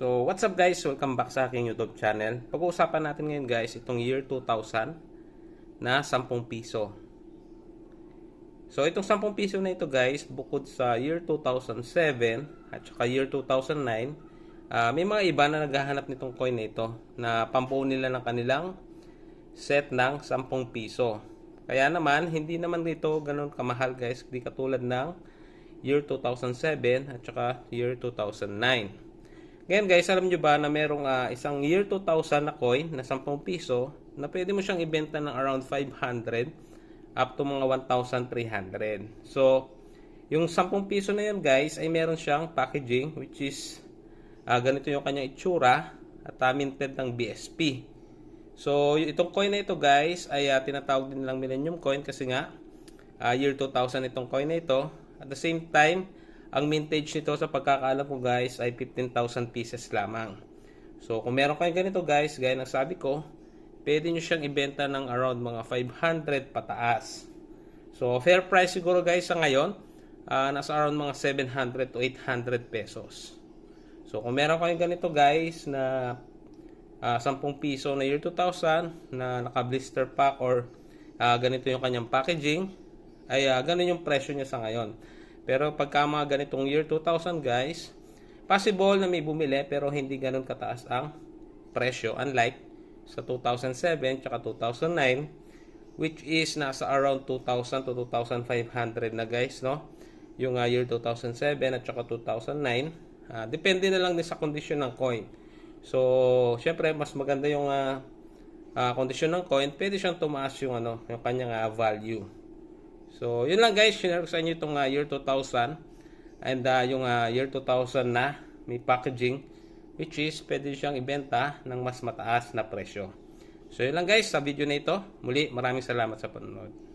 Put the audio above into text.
what's up guys? Welcome back sa aking YouTube channel. Pag-uusapan natin ngayon guys, itong year 2000 na 10 piso. So itong 10 piso na ito guys, bukod sa year 2007 at saka year 2009, ah, may mga iba na naghahanap nitong coin na ito na pambuo nila ng kanilang set ng 10 piso. Kaya naman, hindi naman dito ganun kamahal guys, di katulad ng year 2007 at saka year 2009. Ngayon guys, alam nyo ba na merong ah, isang year 2000 na coin na 10 piso na pwede mo siyang ibenta ng around 500 up to mga 1,300. So, yung 10 piso na yun guys ay meron siyang packaging which is ah, ganito yung kanyang itsura at uh, minted ng BSP. So, itong coin na ito guys ay ah, tinatawag din lang Millennium Coin kasi nga ah, year 2000 itong coin na ito. At the same time, ang mintage nito sa pagkakaalam ko guys ay 15,000 pieces lamang. So, kung meron kayong ganito guys, gaya ng sabi ko, pwede nyo siyang ibenta ng around mga 500 pataas. So, fair price siguro guys sa ngayon, ah, nasa around mga 700 to 800 pesos. So, kung meron kayong ganito guys na ah, 10 piso na year 2000 na naka-blister pack or ah, ganito yung kanyang packaging, ay ah, ganun yung presyo niya sa ngayon. Pero pagka mga ganitong year 2000 guys, possible na may bumili pero hindi ganun kataas ang presyo. Unlike sa 2007 tsaka 2009 which is nasa around 2,000 to 2,500 na guys, no? Yung ah, year 2007 at saka 2009. Ah, depende na lang din sa kondisyon ng coin. So, syempre mas maganda yung ah, ah, kondisyon ng coin, pwede siyang tumaas yung ano, yung kanyang ah, value. So, yun lang guys, share ko sa inyo itong ah, year 2000 and ah, yung ah, year 2000 na may packaging which is pwede siyang ibenta ng mas mataas na presyo. So, yun lang guys sa video na ito. Muli, maraming salamat sa panonood.